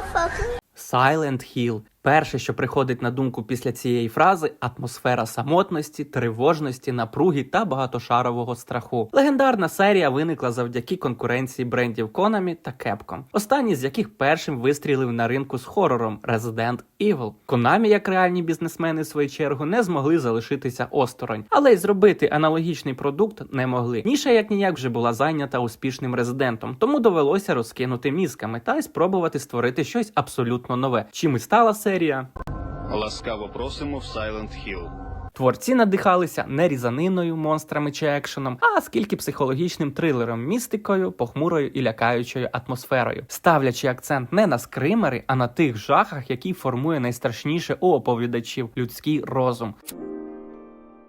motherfucker. Silent Hill. Перше, що приходить на думку після цієї фрази, атмосфера самотності, тривожності, напруги та багатошарового страху. Легендарна серія виникла завдяки конкуренції брендів Konami та Capcom, останній з яких першим вистрілив на ринку з хорором Resident Evil. Konami, як реальні бізнесмени, в свою чергу, не змогли залишитися осторонь, але й зробити аналогічний продукт не могли. Ніша як ніяк вже була зайнята успішним резидентом, тому довелося розкинути мізками та й спробувати створити щось абсолютно нове. Чим і стала серія. Ласкаво просимо в Silent Hill. Творці надихалися не різаниною, монстрами чи екшеном, а скільки психологічним трилером, містикою, похмурою і лякаючою атмосферою, ставлячи акцент не на скримери, а на тих жахах, які формує найстрашніше у оповідачів людський розум.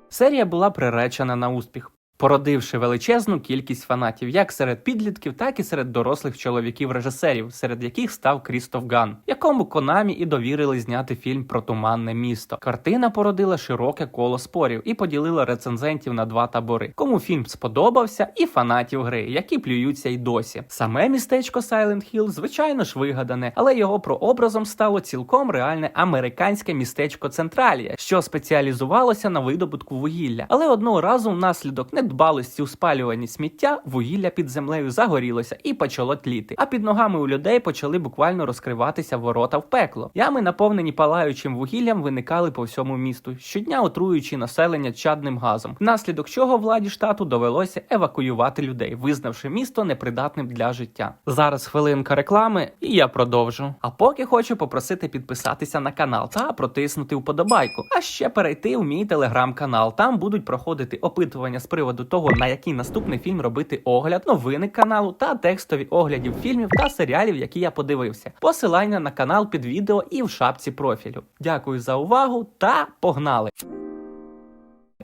Серія була приречена на успіх. Породивши величезну кількість фанатів як серед підлітків, так і серед дорослих чоловіків-режисерів, серед яких став Крістоф Ган, якому Конамі і довірили зняти фільм про туманне місто. Картина породила широке коло спорів і поділила рецензентів на два табори. Кому фільм сподобався, і фанатів гри, які плюються й досі. Саме містечко Silent Hill, звичайно ж, вигадане, але його прообразом стало цілком реальне американське містечко Централія, що спеціалізувалося на видобутку вугілля. Але одного разу внаслідок недбалості у спалюванні сміття вугілля під землею загорілося і почало тліти. А під ногами у людей почали буквально розкриватися ворота в пекло. Ями, наповнені палаючим вугіллям, виникали по всьому місту, щодня отруюючи населення чадним газом. Внаслідок чого владі штату довелося евакуювати людей, визнавши місто непридатним для життя. Зараз хвилинка реклами, і я продовжу. А поки хочу попросити підписатися на канал та протиснути вподобайку. А ще перейти в мій телеграм-канал. Там будуть проходити опитування з приводу того, на який наступний фільм робити огляд, новини каналу та текстові оглядів фільмів та серіалів, які я подивився. Посилання на канал під відео і в шапці профілю. Дякую за увагу та погнали!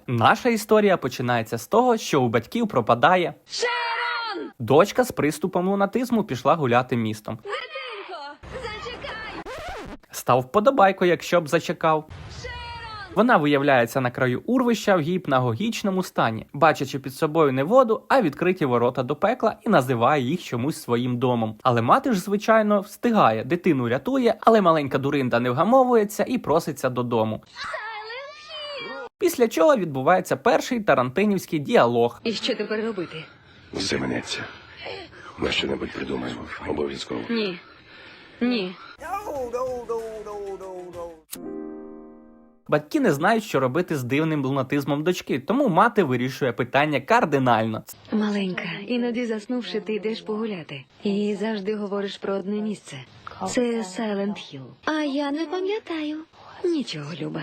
Наша історія починається з того, що у батьків пропадає Дочка з приступом лунатизму пішла гуляти містом. Зачекай! Став вподобайко, якщо б зачекав. Вона виявляється на краю урвища в гіпнагогічному стані, бачачи під собою не воду, а відкриті ворота до пекла і називає їх чомусь своїм домом. Але мати ж, звичайно, встигає, дитину рятує, але маленька дуринда не вгамовується і проситься додому. Після чого відбувається перший тарантинівський діалог. І що тепер робити? Все минеться. Ми що-небудь придумаємо. Обов'язково. Ні. Ні. Батьки не знають, що робити з дивним лунатизмом дочки, тому мати вирішує питання кардинально. Маленька, іноді заснувши, ти йдеш погуляти. І завжди говориш про одне місце. Це Silent Hill. А я не пам'ятаю. Нічого, Люба.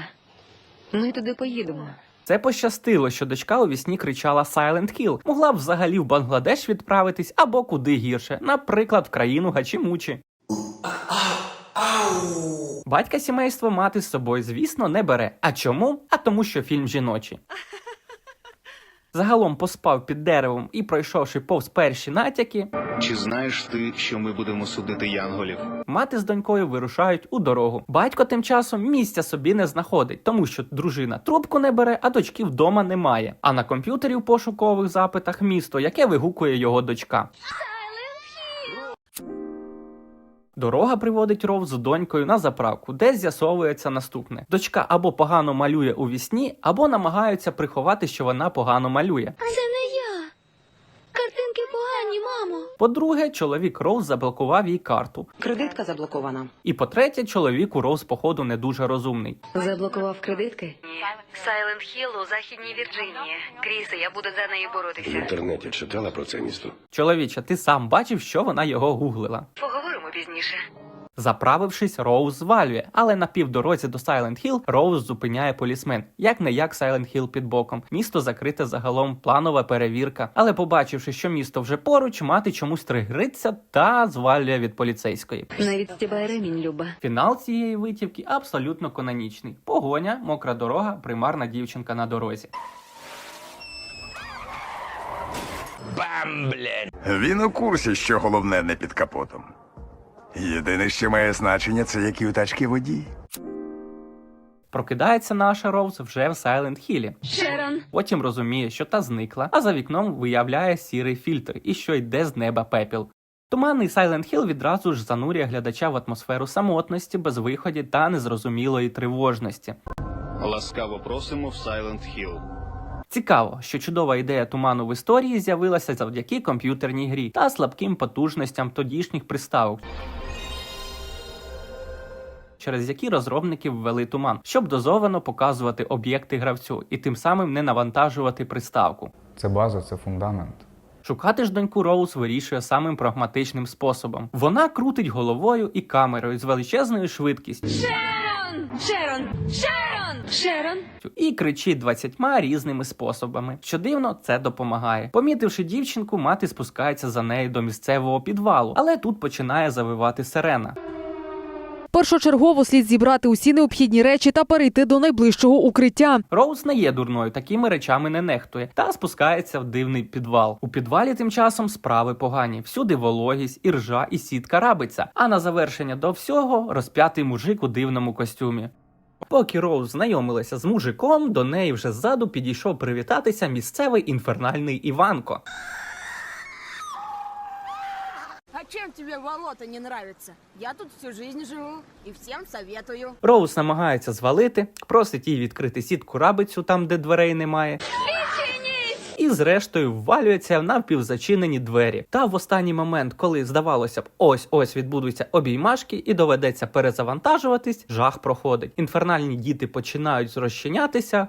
Ми туди поїдемо. Це пощастило, що дочка у вісні кричала Silent Hill. Могла б взагалі в Бангладеш відправитись або куди гірше, наприклад, в країну Гачімучі. Батька сімейство мати з собою, звісно, не бере. А чому? А тому, що фільм жіночий. Загалом поспав під деревом і, пройшовши повз перші натяки, Чи знаєш ти, що ми будемо судити янголів? мати з донькою вирушають у дорогу. Батько тим часом місця собі не знаходить, тому що дружина трубку не бере, а дочки вдома немає. А на комп'ютері в пошукових запитах місто, яке вигукує його дочка. Дорога приводить Ров з донькою на заправку, де з'ясовується наступне: дочка або погано малює у вісні, або намагаються приховати, що вона погано малює. Це не. Картинки погані, мамо. По-друге, чоловік Роуз заблокував їй карту. Кредитка заблокована. І по-третє, чоловік у Роуз, походу, не дуже розумний. Заблокував кредитки? Сайлент Хіл у Західній Вірджинії. Кріси, я буду за нею В інтернеті читала про це місто. Чоловіче, ти сам бачив, що вона його гуглила. Поговоримо пізніше. Заправившись, Роуз звалює, але на півдорозі до Silent Hill Роуз зупиняє полісмен. Як не як Silent Hill під боком. Місто закрите загалом планова перевірка. Але побачивши, що місто вже поруч, мати чомусь тригриться та звалює від поліцейської. Навіть стібай ремінь, Люба. Фінал цієї витівки абсолютно канонічний. Погоня, мокра дорога, примарна дівчинка на дорозі. Він у курсі, що головне не під капотом. Єдине, що має значення, це які у тачки водій. Прокидається наша Роуз вже в Silent Хілі. Шерон. Потім розуміє, що та зникла, а за вікном виявляє сірий фільтр і що йде з неба пепіл. Туманний Silent Hill відразу ж занурює глядача в атмосферу самотності, безвиході та незрозумілої тривожності. Ласкаво просимо в Silent Hill. Цікаво, що чудова ідея туману в історії з'явилася завдяки комп'ютерній грі та слабким потужностям тодішніх приставок. Через які розробники ввели туман, щоб дозовано показувати об'єкти гравцю і тим самим не навантажувати приставку. Це база, це фундамент. Шукати ж доньку Роуз вирішує самим прагматичним способом. Вона крутить головою і камерою з величезною швидкістю Шерон! Шерон! Шерон! Шерон! і кричить двадцятьма різними способами. Що дивно, це допомагає. Помітивши дівчинку, мати спускається за нею до місцевого підвалу, але тут починає завивати сирена. Першочергово слід зібрати усі необхідні речі та перейти до найближчого укриття. Роуз не є дурною, такими речами не нехтує, та спускається в дивний підвал. У підвалі тим часом справи погані. Всюди вологість, і ржа, і сітка рабиться. А на завершення до всього розп'ятий мужик у дивному костюмі. Поки Роуз знайомилася з мужиком, до неї вже ззаду підійшов привітатися місцевий інфернальний Іванко. А чем тебе болото не нравится? Я тут всю жизнь живу и всем советую. Роуз намагається звалити, просить їй відкрити сітку рабицю там, де дверей немає. І зрештою ввалюється в навпівзачинені двері. Та в останній момент, коли здавалося б, ось ось відбудуться обіймашки і доведеться перезавантажуватись, жах проходить. Інфернальні діти починають зрозчинятися.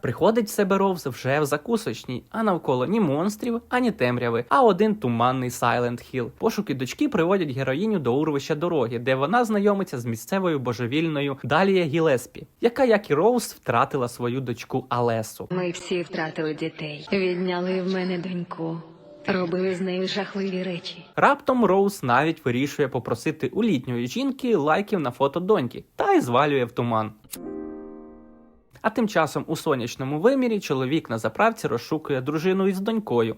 Приходить в себе Роуз вже в закусочній, а навколо ні монстрів, ані темряви, а один туманний Silent Hill. Пошуки дочки приводять героїню до урвища дороги, де вона знайомиться з місцевою божевільною Далія Гілеспі, яка, як і Роуз, втратила свою дочку Алесу. Ми всі втратили дітей. Відняли в мене доньку. Робили з нею жахливі речі. Раптом Роуз навіть вирішує попросити у літньої жінки лайків на фото доньки та й звалює в туман. А тим часом у сонячному вимірі чоловік на заправці розшукує дружину із донькою.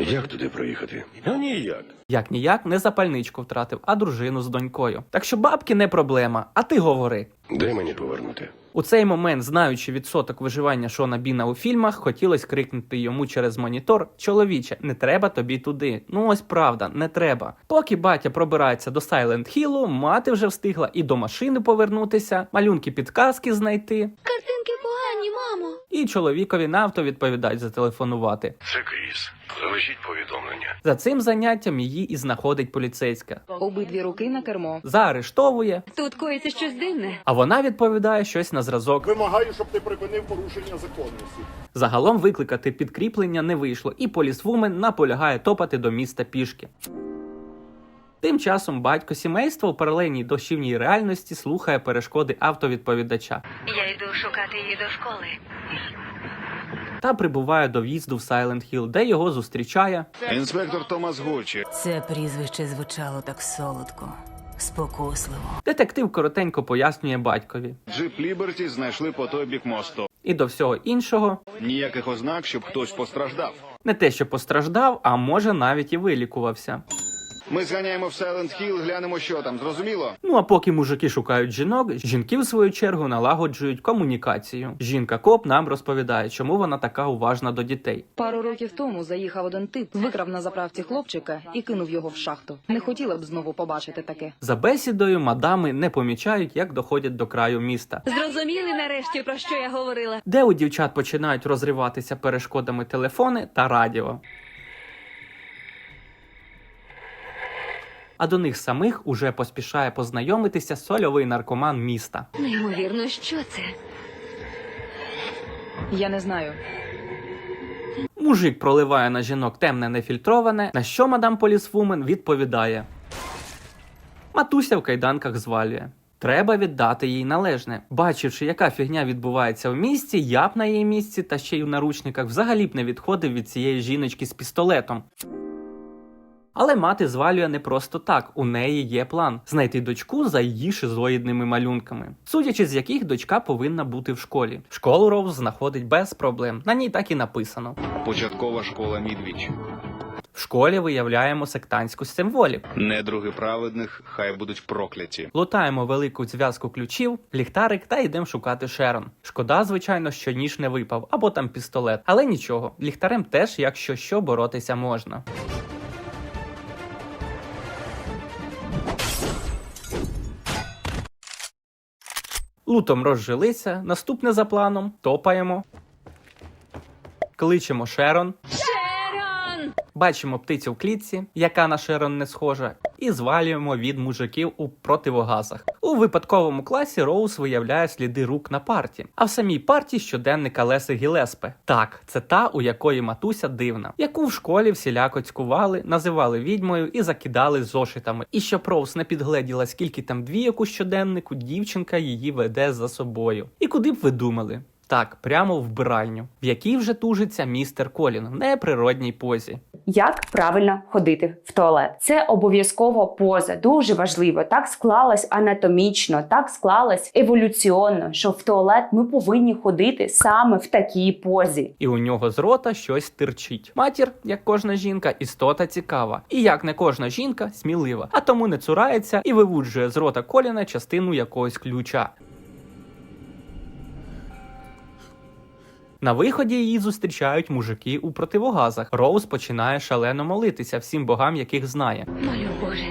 У Як туди проїхати? А ніяк. Як ніяк не запальничку втратив, а дружину з донькою. Так що бабки не проблема, а ти говори. Де мені повернути? У цей момент, знаючи відсоток виживання Шона Біна у фільмах, хотілося крикнути йому через монітор: Чоловіче, не треба тобі туди. Ну ось правда, не треба. Поки батя пробирається до Сайленд Хілу, мати вже встигла і до машини повернутися, малюнки підказки знайти, Картинки погані, мамо. і чоловікові на авто відповідають зателефонувати. Це Кріс. Залишіть повідомлення. За цим заняттям її і знаходить поліцейська. Обидві руки на кермо. Заарештовує, Тут коїться щось дивне. а вона відповідає щось на зразок. Вимагаю, щоб ти припинив порушення законності. Загалом викликати підкріплення не вийшло, і полісвумен наполягає топати до міста пішки. Тим часом батько сімейства у паралельній дощівній реальності слухає перешкоди автовідповідача Я йду шукати її до школи. та прибуває до в'їзду в Сайленд Хілл, де його зустрічає Інспектор Томас Гучі. Це прізвище звучало так солодко, спокусливо. детектив коротенько пояснює батькові. Джип Ліберті знайшли по той бік мосту. І до всього іншого Ніяких ознак, щоб хтось постраждав. не те, що постраждав, а може навіть і вилікувався. Ми зганяємо в Silent Hill, глянемо, що там. Зрозуміло? Ну а поки мужики шукають жінок, жінки в свою чергу налагоджують комунікацію. Жінка коп нам розповідає, чому вона така уважна до дітей. Пару років тому заїхав один тип, викрав на заправці хлопчика і кинув його в шахту. Не хотіла б знову побачити таке. За бесідою мадами не помічають, як доходять до краю міста, Зрозуміли нарешті, про що я говорила. де у дівчат починають розриватися перешкодами телефони та радіо. А до них самих уже поспішає познайомитися сольовий наркоман міста. Неймовірно, що це? Я не знаю. Мужик проливає на жінок темне нефільтроване, на що мадам Полісвумен відповідає. Матуся в кайданках звалює. Треба віддати їй належне. Бачивши, яка фігня відбувається в місті, я б на її місці та ще й у наручниках взагалі б не відходив від цієї жіночки з пістолетом. Але мати звалює не просто так. У неї є план знайти дочку за її шизоїдними малюнками, судячи з яких дочка повинна бути в школі. Школу Роуз знаходить без проблем. На ній так і написано. Початкова школа Мідвіч. В школі виявляємо сектантську символіку. Недруги праведних хай будуть прокляті. Лутаємо велику зв'язку ключів, ліхтарик та йдемо шукати Шерон. Шкода, звичайно, що ніж не випав, або там пістолет. Але нічого, ліхтарем теж, якщо що, боротися можна. Лутом розжилися, наступне за планом, топаємо. Кличемо Шерон. Бачимо птицю в клітці, яка на Шерон не схожа, і звалюємо від мужиків у противогазах. У випадковому класі Роуз виявляє сліди рук на парті, а в самій парті щоденника Леси Гілеспе. Так, це та, у якої матуся дивна, яку в школі всіляко цькували, називали відьмою і закидали зошитами. І щоб Роуз не підгледіла, скільки там двійок у щоденнику, дівчинка її веде за собою. І куди б ви думали? Так, прямо в вбиральню, в якій вже тужиться містер Колін в неприродній позі. Як правильно ходити в туалет? Це обов'язково поза, дуже важливо. Так склалось анатомічно, так склалось еволюціонно, що в туалет ми повинні ходити саме в такій позі. і у нього з рота щось тирчить. Матір, як кожна жінка, істота цікава, і як не кожна жінка, смілива, а тому не цурається і вивуджує з рота коліна частину якогось ключа. На виході її зустрічають мужики у противогазах. Роуз починає шалено молитися всім богам, яких знає. Молю, Боже,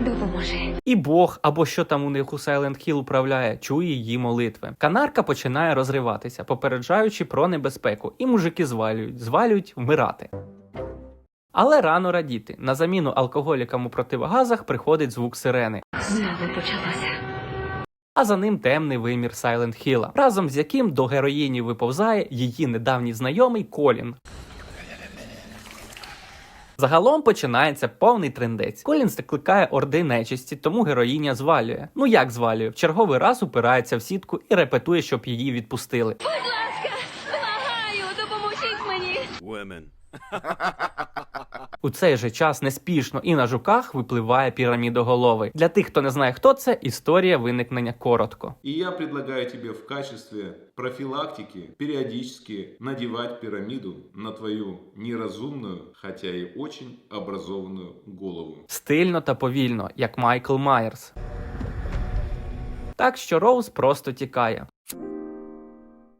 допоможи. І Бог, або що там у них у Silent Hill управляє, чує її молитви. Канарка починає розриватися, попереджаючи про небезпеку, і мужики звалюють, звалюють вмирати. Але рано радіти. На заміну алкоголікам у противогазах приходить звук сирени, Знову почалося. А за ним темний вимір Silent Hill, разом з яким до героїні виповзає її недавній знайомий Колін. Загалом починається повний трендець. Колін закликає орди нечисті, тому героїня звалює. Ну як звалює? В черговий раз упирається в сітку і репетує, щоб її відпустили. Будь ласка, Благаю, допоможіть мені. У цей же час неспішно і на жуках випливає пірамідоголовий. Для тих, хто не знає, хто це, історія виникнення коротко. И я предлагаю тебе в качестве профилактики периодически надевать пирамиду на твою неразумную, хотя и очень образованную голову. Стильно та повільно, як Майкл Майерс. Так що Роуз просто тікає.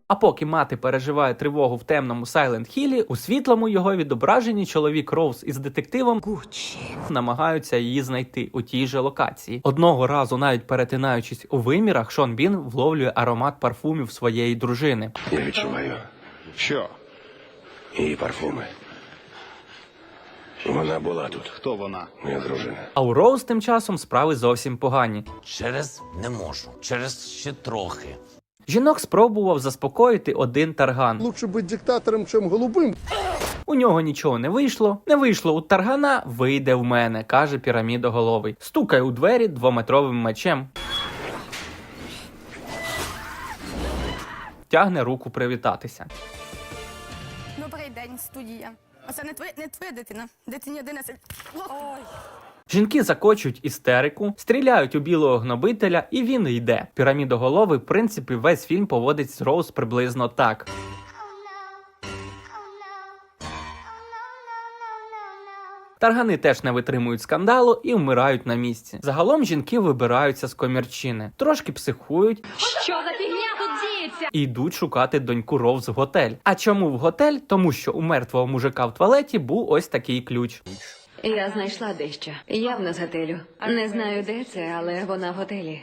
А поки мати переживає тривогу в темному Сайленд Хілі, у світлому його відображенні чоловік Роуз із детективом намагаються її знайти у тій же локації. Одного разу, навіть перетинаючись у вимірах, Шон Бін вловлює аромат парфумів своєї дружини. Я відчуваю Що? її парфуми. Вона була тут, Хто вона? моя дружина. А у Роуз тим часом справи зовсім погані. Через не можу, через ще трохи. Жінок спробував заспокоїти один тарган. Лучше бути диктатором, чим голубим. У нього нічого не вийшло. Не вийшло у таргана, вийде в мене, каже пірамідоголовий. Стукає у двері двометровим мечем. Тягне руку привітатися. Добрий день, студія. А це не твоя, не твоя дитина. Дитині 11. Ой. Жінки закочують істерику, стріляють у білого гнобителя, і він йде. Пірамідоголовий, в принципі, весь фільм поводить з Роуз приблизно так. Таргани теж не витримують скандалу і вмирають на місці. Загалом жінки вибираються з комірчини, трошки психують Що за фігня тут діється? і йдуть шукати доньку Роуз в готель. А чому в готель? Тому що у мертвого мужика в туалеті був ось такий ключ. Я знайшла дещо. Явно з готелю. Не знаю, де це, але вона в готелі.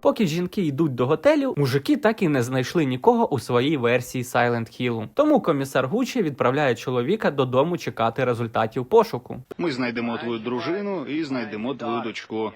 Поки жінки йдуть до готелю, мужики так і не знайшли нікого у своїй версії Silent Hill. Тому комісар Гучі відправляє чоловіка додому чекати результатів пошуку. Ми знайдемо твою дружину і знайдемо твою дочку.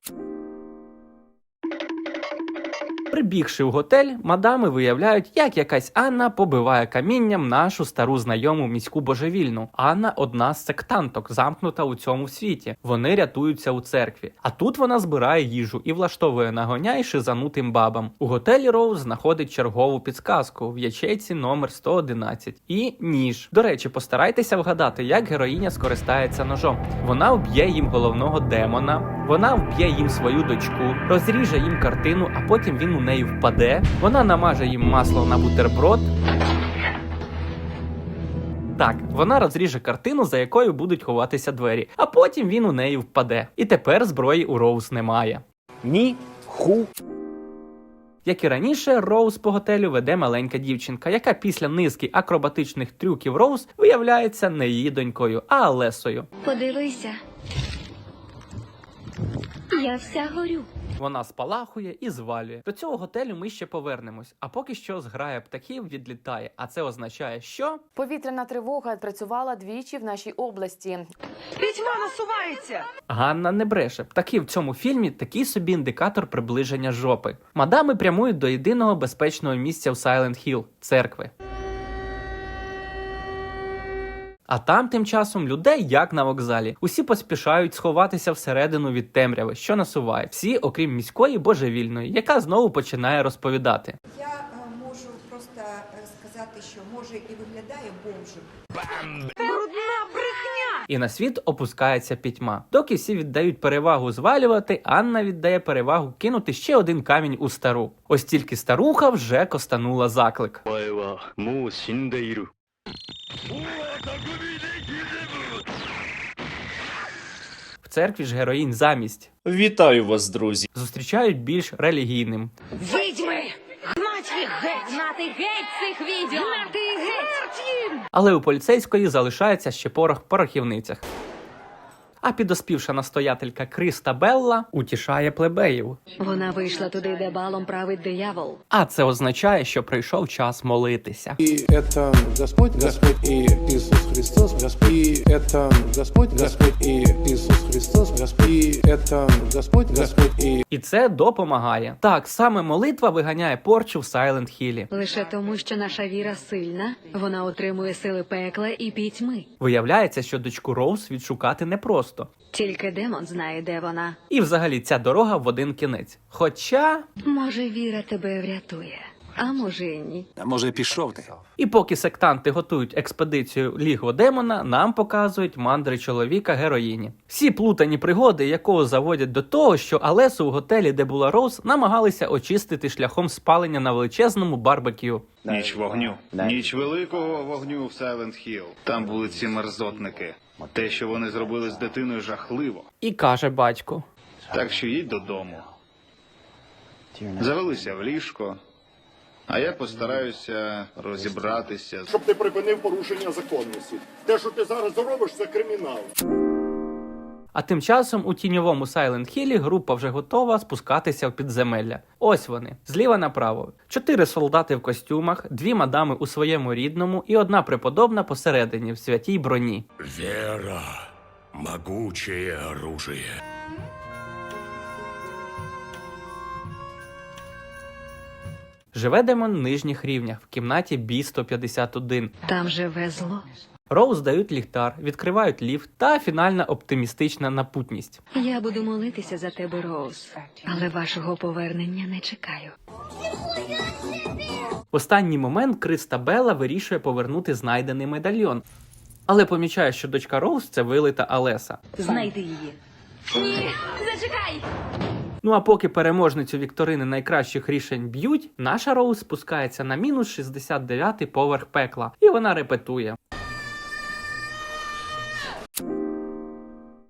Прибігши в готель, мадами виявляють, як якась Анна побиває камінням нашу стару знайому міську божевільну. Анна одна з сектанток, замкнута у цьому світі. Вони рятуються у церкві. А тут вона збирає їжу і влаштовує нагоняй шизанутим бабам. У готелі Роуз знаходить чергову підсказку в ячейці номер 111 і ніж. До речі, постарайтеся вгадати, як героїня скористається ножом. Вона вб'є їм головного демона, вона вб'є їм свою дочку, розріже їм картину, а потім він у неї впаде. Вона намаже їм масло на бутерброд. Так, вона розріже картину, за якою будуть ховатися двері, а потім він у неї впаде. І тепер зброї у Роуз немає. Ні ху. Як і раніше, Роуз по готелю веде маленька дівчинка, яка після низки акробатичних трюків Роуз виявляється не її донькою, а Алесою. Подивися. Я вся горю. Вона спалахує і звалює. До цього готелю ми ще повернемось. А поки що зграя птахів відлітає. А це означає, що Повітряна тривога працювала двічі в нашій області. Пітьма насувається! Ганна не бреше. Птахи в цьому фільмі такий собі індикатор приближення жопи. Мадами прямують до єдиного безпечного місця в Сайленд Хілл церкви. А там тим часом людей як на вокзалі. Усі поспішають сховатися всередину від темряви, що насуває всі, окрім міської божевільної, яка знову починає розповідати. Я е, можу просто е, сказати, що може і виглядає бомжем. Брудна брехня! І на світ опускається пітьма. Доки всі віддають перевагу звалювати, Анна віддає перевагу кинути ще один камінь у стару. Ось тільки старуха вже костанула заклик. В церкві ж героїнь замість Вітаю вас, друзі. зустрічають більш релігійним. Відьми! Гнать їх геть! Гнати геть цих відьом! Гнати геть! Але у поліцейської залишається ще порох в порохівницях А підоспівша настоятелька Криста Белла утішає плебеїв. Вона вийшла туди, де балом править диявол. А це означає, що прийшов час молитися. И это Господь, Господь и Иисус Христос, Господь. И это Господь, Господь и Иисус Христос, Господь. И это Господь, Господь и І це допомагає. Так, саме молитва виганяє порчу в Сайленд Хілі. Лише тому, що наша віра сильна, вона отримує сили пекла і пітьми. Виявляється, що дочку Роуз відшукати непросто. Tільки демон знає, де вона. І взагалі ця дорога в один кінець. Хоча. Може, віра тебе врятує, а може і ні. А може пішов ти? І поки сектанти готують експедицію лігво демона, нам показують мандри чоловіка героїні. Всі плутані пригоди, якого заводять до того, що Алесу в готелі, де була Роуз, намагалися очистити шляхом спалення на величезному барбекю. Ніч вогню. Ніч великого вогню в Сайленд Хілл. Там були ці мерзотники. Те, що вони зробили з дитиною, жахливо. І каже батько: Так що їдь додому. Завелися в ліжко. А я постараюся розібратися. щоб ти припинив порушення законності. Те, що ти зараз робиш, це кримінал. А тим часом у тіньовому Сайленд Хілі група вже готова спускатися в підземелля. Ось вони, зліва направо. Чотири солдати в костюмах, дві мадами у своєму рідному і одна преподобна посередині в святій броні. Вера – могучее оружие. Живе демон в нижніх рівнях в кімнаті Бі 151 Там живе зло. Роуз дають ліхтар, відкривають ліфт та фінальна оптимістична напутність. Я буду молитися за тебе, Роуз, але вашого повернення не чекаю. В останній момент Криста Белла вирішує повернути знайдений медальйон. Але помічає, що дочка Роуз це вилита Алеса. Знайди її. Ні, зачекай! Ну а поки переможницю вікторини найкращих рішень б'ють, наша Роуз спускається на мінус 69-й поверх пекла, і вона репетує.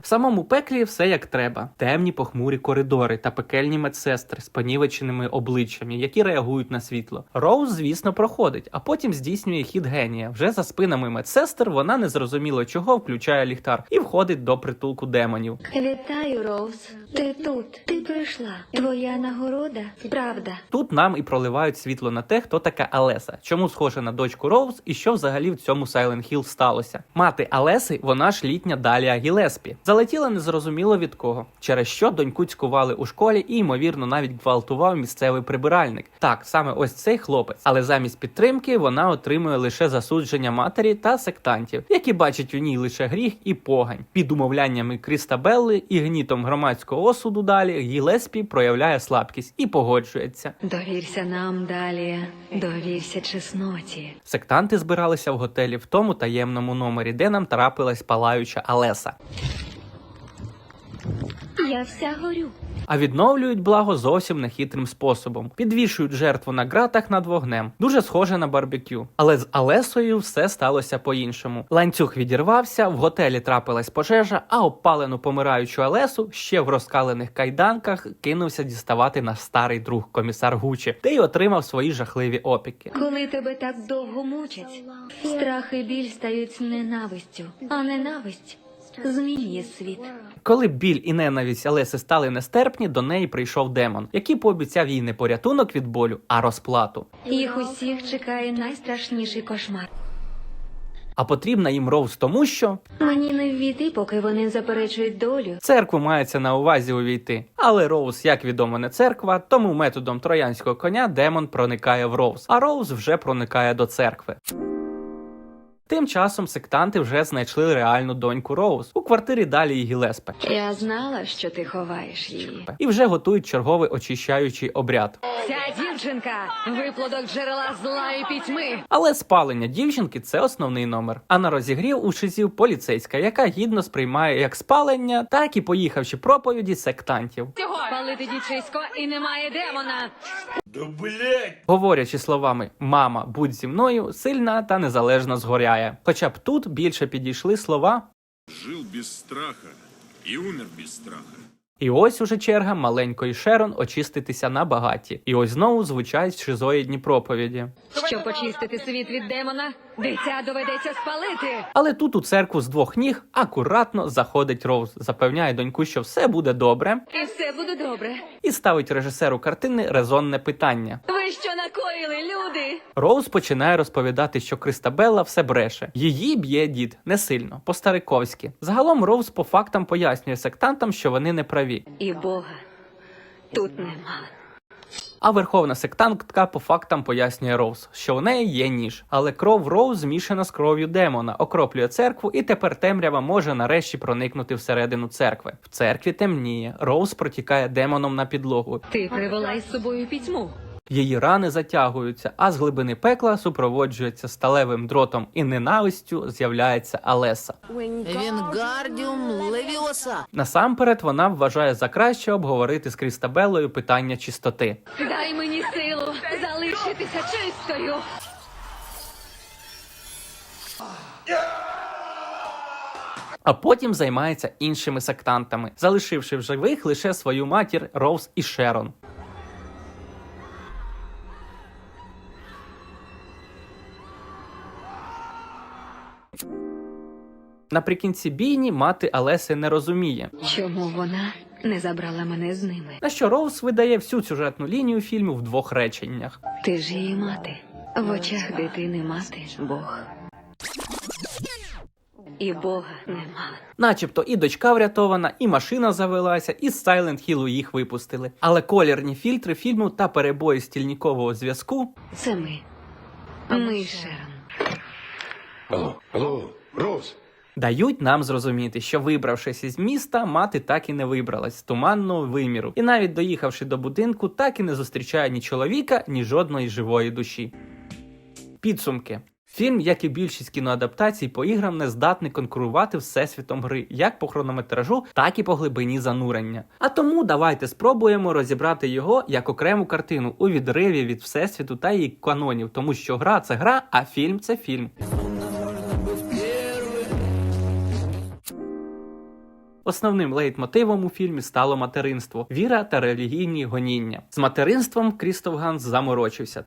В самому пеклі все як треба: темні похмурі коридори та пекельні медсестри з понівеченими обличчями, які реагують на світло. Роуз, звісно, проходить, а потім здійснює хід генія. Вже за спинами медсестер вона незрозуміло чого включає ліхтар і входить до притулку демонів. Вітаю, Роуз. Ти тут. Ти прийшла. Твоя нагорода. Правда. Тут нам і проливають світло на те, хто така Алеса, чому схожа на дочку Роуз і що взагалі в цьому Silent Hill сталося. Мати Алеси, вона ж літня Далія Гілеспі. Залетіла незрозуміло від кого, через що доньку цькували у школі і, ймовірно, навіть гвалтував місцевий прибиральник. Так, саме ось цей хлопець. Але замість підтримки вона отримує лише засудження матері та сектантів, які бачать у ній лише гріх і погань. Під умовляннями Кріста Белли і гнітом громадського осуду далі Гілеспі проявляє слабкість і погоджується. Довірся нам далі. Довірся чесноті. Сектанти збиралися в готелі в тому таємному номері, де нам трапилась палаюча Алеса. Я вся горю. А відновлюють благо зовсім нехитрим способом. Підвішують жертву на ґратах над вогнем. Дуже схоже на барбекю. Але з Алесою все сталося по-іншому. Ланцюг відірвався, в готелі трапилась пожежа, а опалену помираючу Алесу ще в розкалених кайданках кинувся діставати наш старий друг комісар Гучі, де й отримав свої жахливі опіки. Коли тебе так довго мучать, страх і біль стають ненавистю, а ненависть змінює світ. Коли біль і ненависть Алеси стали нестерпні, до неї прийшов демон, який пообіцяв їй не порятунок від болю, а розплату. Їх усіх чекає найстрашніший кошмар. А потрібна їм Роуз тому, що Мені не ввійти, поки вони заперечують долю. церкву мається на увазі увійти. Але Роуз, як відомо, не церква, тому методом троянського коня демон проникає в Роуз, а Роуз вже проникає до церкви. Тим часом сектанти вже знайшли реальну доньку Роуз у квартирі Далії Гілеспе Я знала, що ти ховаєш її. і вже готують черговий очищаючий обряд. Ця дівчинка виплодок джерела зла і пітьми. Але спалення дівчинки це основний номер. А на розігрів у шизів поліцейська, яка гідно сприймає як спалення, так і поїхавши проповіді сектантів. Цього палити дівчисько і немає демона. Говорячи словами Мама, будь зі мною, сильна та незалежно згоряє. Хоча б тут більше підійшли слова. Жил без страха і умер без страха. І ось уже черга маленької Шерон очиститися на багаті. І ось знову звучать шизоїдні проповіді. Щоб почистити світ від демона, дитя доведеться спалити. Але тут у церкву з двох ніг акуратно заходить Роуз, запевняє доньку, що все буде добре, І все буде добре. і ставить режисеру картини резонне питання. Ви що накоїли, люди? Роуз починає розповідати, що Кристабелла все бреше. Її б'є дід не сильно, по-стариковськи. Загалом Роуз по фактам пояснює сектантам, що вони не праві. І Бога тут нема. А верховна сектантка по фактам пояснює Роуз, що в неї є ніж, але кров Роуз змішана з кров'ю демона, окроплює церкву, і тепер темрява може нарешті проникнути всередину церкви. В церкві темніє. Роуз протікає демоном на підлогу. Ти привела із собою пітьму. Її рани затягуються, а з глибини пекла супроводжується сталевим дротом і ненавистю з'являється Алеса. Вингардиум левиоса. Насамперед вона вважає за краще обговорити з Крістабеллою питання чистоти. Дай мені силу залишитися чистою. А потім займається іншими сектантами, залишивши в живих лише свою матір Роуз і Шерон. Наприкінці бійні мати Алеси не розуміє, Чому вона не забрала мене з ними? на що Роуз видає всю сюжетну лінію фільму в двох реченнях. Ти ж її мати. В очах дитини мати Бог. І Бога нема. Начебто і дочка врятована, і машина завелася, і з Silent Hill їх випустили. Але колірні фільтри фільму та перебої стільникового зв'язку Це ми. Ми Шерон. Алло, алло, Роуз. Дають нам зрозуміти, що вибравшись із міста, мати так і не вибралась з туманного виміру, і навіть доїхавши до будинку, так і не зустрічає ні чоловіка, ні жодної живої душі. Підсумки. Фільм, як і більшість кіноадаптацій по іграм, не здатний конкурувати всесвітом гри, як по хронометражу, так і по глибині занурення. А тому давайте спробуємо розібрати його як окрему картину у відриві від всесвіту та її канонів, тому що гра це гра, а фільм це фільм. Основним лейтмотивом у фільмі стало материнство, віра та релігійні гоніння. З материнством Крістоф Ганс заморочився.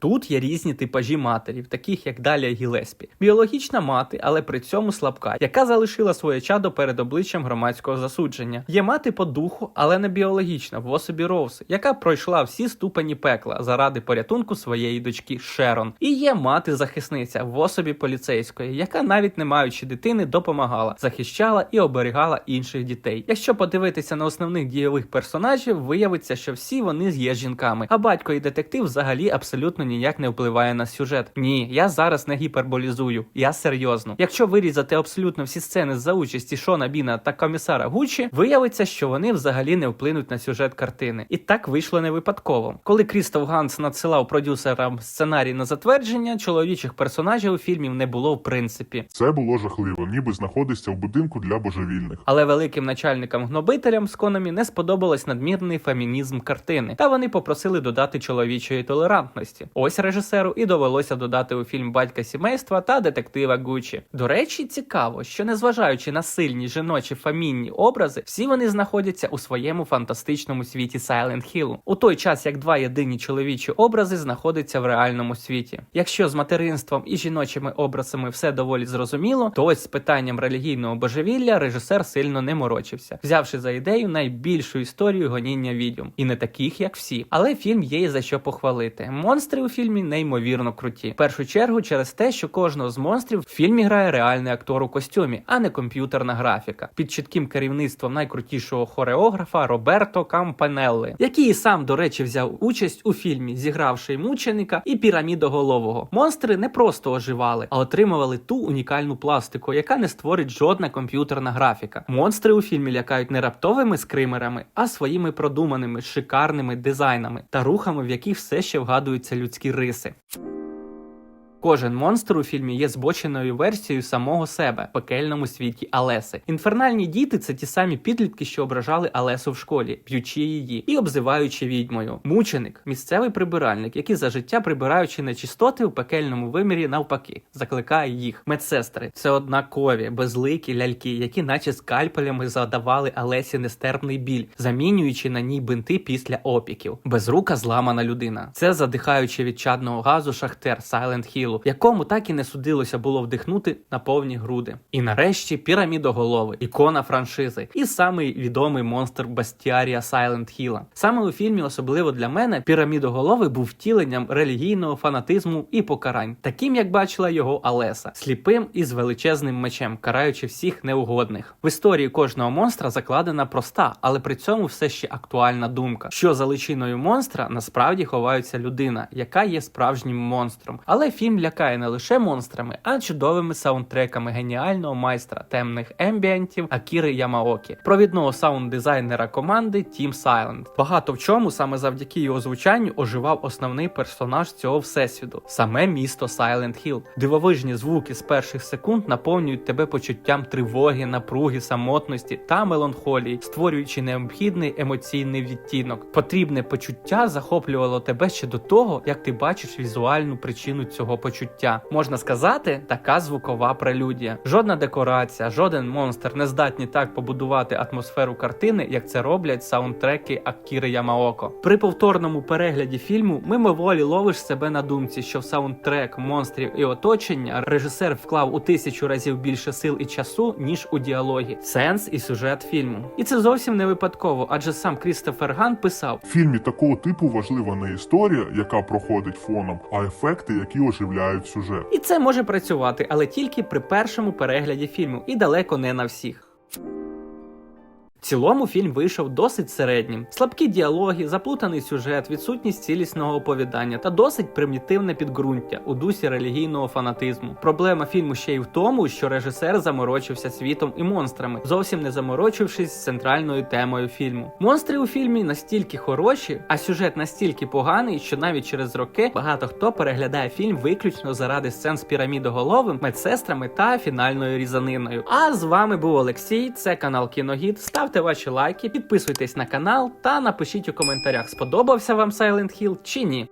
Тут є різні типажі матерів, таких як Далія Гілеспі. Біологічна мати, але при цьому слабка, яка залишила своє чадо перед обличчям громадського засудження. Є мати по духу, але не біологічна, в особі Роуз, яка пройшла всі ступені пекла заради порятунку своєї дочки Шерон. І є мати-захисниця в особі поліцейської, яка навіть не маючи дитини, допомагала, захищала і оберігала інших дітей. Якщо подивитися на основних дієвих персонажів, виявиться, що всі вони є жінками, а батько і детектив взагалі абсолютно ніяк не впливає на сюжет. Ні, я зараз не гіперболізую. Я серйозно. Якщо вирізати абсолютно всі сцени за участі Шона Біна та комісара Гуччі, виявиться, що вони взагалі не вплинуть на сюжет картини. І так вийшло не випадково. Коли Крістоф Ганс надсилав продюсерам сценарій на затвердження, чоловічих персонажів у фільмі не було в принципі. Це було жахливо, ніби знаходишся в будинку для божевільних. Але великим начальникам гнобителям з Конамі не сподобалось надмірний фемінізм картини, та вони попросили додати чоловічої толерантності. Ось режисеру і довелося додати у фільм батька сімейства та детектива Гуччі. До речі, цікаво, що незважаючи на сильні жіночі фамінні образи, всі вони знаходяться у своєму фантастичному світі Silent Hill, у той час як два єдині чоловічі образи знаходяться в реальному світі. Якщо з материнством і жіночими образами все доволі зрозуміло, то ось з питанням релігійного божевілля режисер сильно не морочився, взявши за ідею найбільшу історію гоніння відьом, і не таких, як всі. Але фільм є і за що похвалити. Монстри у фільмі неймовірно круті. В першу чергу через те, що кожного з монстрів в фільмі грає реальний актор у костюмі, а не комп'ютерна графіка. Під чітким керівництвом найкрутішого хореографа Роберто Кампанелли, який і сам, до речі, взяв участь у фільмі, зігравши мученика і пірамідоголового. Монстри не просто оживали, а отримували ту унікальну пластику, яка не створить жодна комп'ютерна графіка. Монстри у фільмі лякають не раптовими скримерами, а своїми продуманими шикарними дизайнами та рухами, в яких все ще вгадуються людські Zelensky rese. Кожен монстр у фільмі є збоченою версією самого себе в пекельному світі Алеси. Інфернальні діти це ті самі підлітки, що ображали Алесу в школі, б'ючи її і обзиваючи відьмою. Мученик місцевий прибиральник, який за життя прибираючи нечистоти у пекельному вимірі навпаки, закликає їх. Медсестри це однакові, безликі ляльки, які, наче скальпелями, задавали Алесі нестерпний біль, замінюючи на ній бинти після опіків. Безрука зламана людина. Це задихаючи від чадного газу шахтер Silent Hill, якому так і не судилося було вдихнути на повні груди. І нарешті пірамідоголови, ікона франшизи, і самий відомий монстр Бастіарія Silent Hill. Саме у фільмі, особливо для мене, пірамідоголовий був втіленням релігійного фанатизму і покарань, таким як бачила його Алеса, сліпим і з величезним мечем, караючи всіх неугодних. В історії кожного монстра закладена проста, але при цьому все ще актуальна думка, що за личиною монстра насправді ховається людина, яка є справжнім монстром. Але фільм лякає не лише монстрами, а чудовими саундтреками геніального майстра темних ембієнтів Акіри Ямаокі, провідного саунд-дизайнера команди Team Silent. Багато в чому саме завдяки його звучанню оживав основний персонаж цього всесвіту саме місто Silent Hill. Дивовижні звуки з перших секунд наповнюють тебе почуттям тривоги, напруги, самотності та меланхолії, створюючи необхідний емоційний відтінок. Потрібне почуття захоплювало тебе ще до того, як ти бачиш візуальну причину цього почуття. Можна сказати, така звукова прелюдія. Жодна декорація, жоден монстр не здатні так побудувати атмосферу картини, як це роблять саундтреки Акіри Ямаоко. При повторному перегляді фільму мимоволі ловиш себе на думці, що в саундтрек монстрів і оточення режисер вклав у тисячу разів більше сил і часу, ніж у діалогі, сенс і сюжет фільму. І це зовсім не випадково, адже сам Крістофер Ган писав: В фільмі такого типу важлива не історія, яка проходить фоном, а ефекти, які оживляють сюжет. І це може працювати, але тільки при першому перегляді фільму, і далеко не на всіх. Цілому фільм вийшов досить середнім. Слабкі діалоги, заплутаний сюжет, відсутність цілісного оповідання та досить примітивне підґрунтя у дусі релігійного фанатизму. Проблема фільму ще й в тому, що режисер заморочився світом і монстрами, зовсім не заморочившись з центральною темою фільму. Монстри у фільмі настільки хороші, а сюжет настільки поганий, що навіть через роки багато хто переглядає фільм виключно заради сцен з пірамідоголовим, медсестрами та фінальною різаниною. А з вами був Олексій. Це канал Кіногід. Ставте ваші лайки, підписуйтесь на канал та напишіть у коментарях, сподобався вам Silent Hill чи ні.